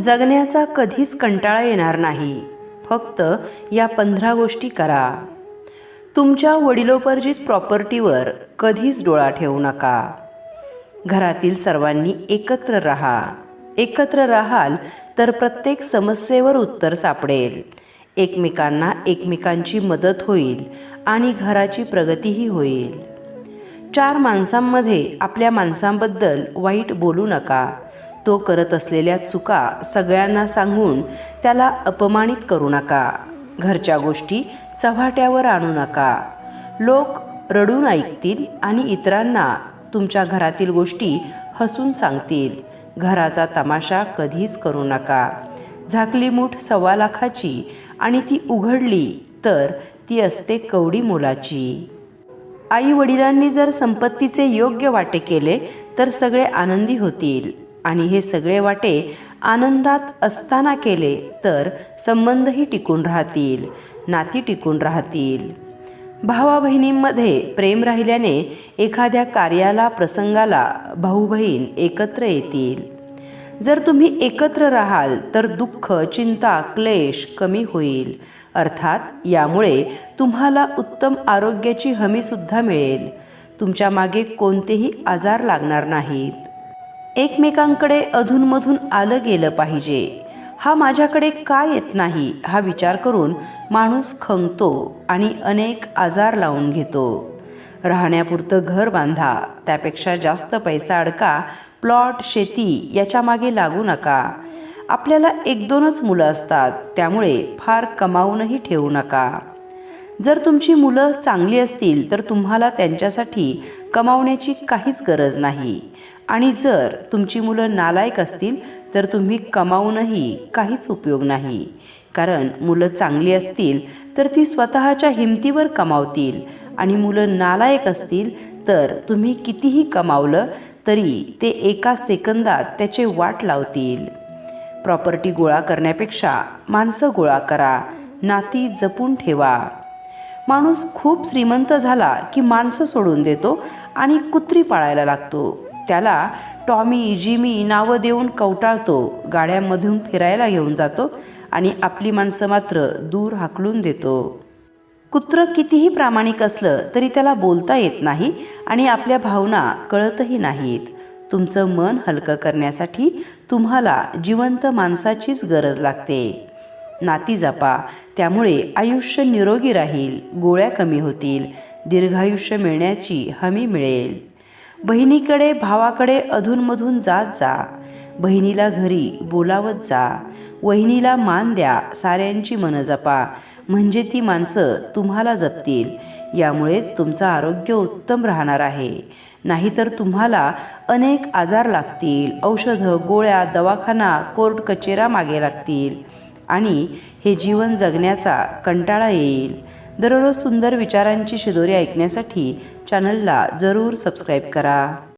जगण्याचा कधीच कंटाळा येणार नाही. फक्त या पंधरा गोष्टी करा. तुमच्या वडिलोपर्जित प्रॉपर्टीवर कधीच डोळा ठेवू नका. घरातील सर्वांनी एकत्र राहा. एकत्र राहाल तर प्रत्येक समस्येवर उत्तर सापडेल. एकमेकांना एकमेकांची मदत होईल आणि घराची प्रगतीही होईल. चार माणसांमध्ये आपल्या माणसांबद्दल वाईट बोलू नका. तो करत असलेल्या चुका सगळ्यांना सांगून त्याला अपमानित करू नका. घरच्या गोष्टी चव्हाट्यावर आणू नका. लोक रडून ऐकतील आणि इतरांना तुमच्या घरातील गोष्टी हसून सांगतील. घराचा तमाशा कधीच करू नका. झाकली मूठ सव्वा लाखाची आणि ती उघडली तर ती असते कवडी मोलाची. आई वडिलांनी जर संपत्तीचे योग्य वाटे केले तर सगळे आनंदी होतील. आणि हे सगळे वाटे आनंदात असताना केले तर संबंधही टिकून राहतील नाती टिकून राहतील. भावा बहिणींमध्ये प्रेम राहिल्याने एखाद्या कार्याला प्रसंगाला भाऊ बहीण एकत्र येतील. जर तुम्ही एकत्र राहाल तर दुःख चिंता क्लेश कमी होईल. अर्थात यामुळे तुम्हाला उत्तम आरोग्याची हमीसुद्धा मिळेल. तुमच्या मागे कोणतेही आजार लागणार नाहीत. एकमेकांकडे अधूनमधून आलं गेलं पाहिजे. हा माझ्याकडे का येत नाही? हा विचार करून माणूस खंगतो आणि अनेक आजार लावून घेतो. राहण्यापुरतं घर बांधा त्यापेक्षा जास्त पैसा अडका प्लॉट शेती याच्या मागे लागू नका. आपल्याला एक दोनच मुलं असतात त्यामुळे फार कमावूनही ठेवू नका. जर तुमची मुलं चांगली असतील तर तुम्हाला त्यांच्यासाठी कमावण्याची काहीच गरज नाही. आणि जर तुमची मुलं नालायक असतील तर तुम्ही कमावूनही काहीच उपयोग नाही. कारण मुलं चांगली असतील तर ती स्वतःच्या हिमतीवर कमावतील. आणि मुलं नालायक असतील तर तुम्ही कितीही कमावलं तरी ते एका सेकंदात त्याचे वाट लावतील. प्रॉपर्टी गोळा करण्यापेक्षा माणसं गोळा करा. नाती जपून ठेवा. माणूस खूप श्रीमंत झाला की माणसं सोडून देतो आणि कुत्री पाळायला लागतो. त्याला टॉमी जिमी नावं देऊन कवटाळतो गाड्यांमधून फिरायला घेऊन जातो आणि आपली माणसं मात्र दूर हाकलून देतो. कुत्रं कितीही प्रामाणिक असलं तरी त्याला बोलता येत नाही आणि आपल्या भावना कळतही नाहीत. तुमचं मन हलकं करण्यासाठी तुम्हाला जिवंत माणसाचीच गरज लागते. नाती जपा. त्यामुळे आयुष्य निरोगी राहील गोळ्या कमी होतील दीर्घायुष्य मिळण्याची हमी मिळेल. बहिणीकडे भावाकडे अधूनमधून जात जा. बहिणीला घरी बोलावत जा. वहिनीला मान द्या साऱ्यांची मनं जपा. म्हणजे ती माणसं तुम्हाला जपतील. यामुळेच तुमचं आरोग्य उत्तम राहणार आहे. नाहीतर तुम्हाला अनेक आजार लागतील. औषधं गोळ्या दवाखाना कोर्ट कचेरा मागे लागतील. आणि हे जीवन जगण्याचा कंटाळा येईल. दररोज सुंदर विचारांची शिदोरी ऐकण्यासाठी चॅनलला जरूर सबस्क्राईब करा.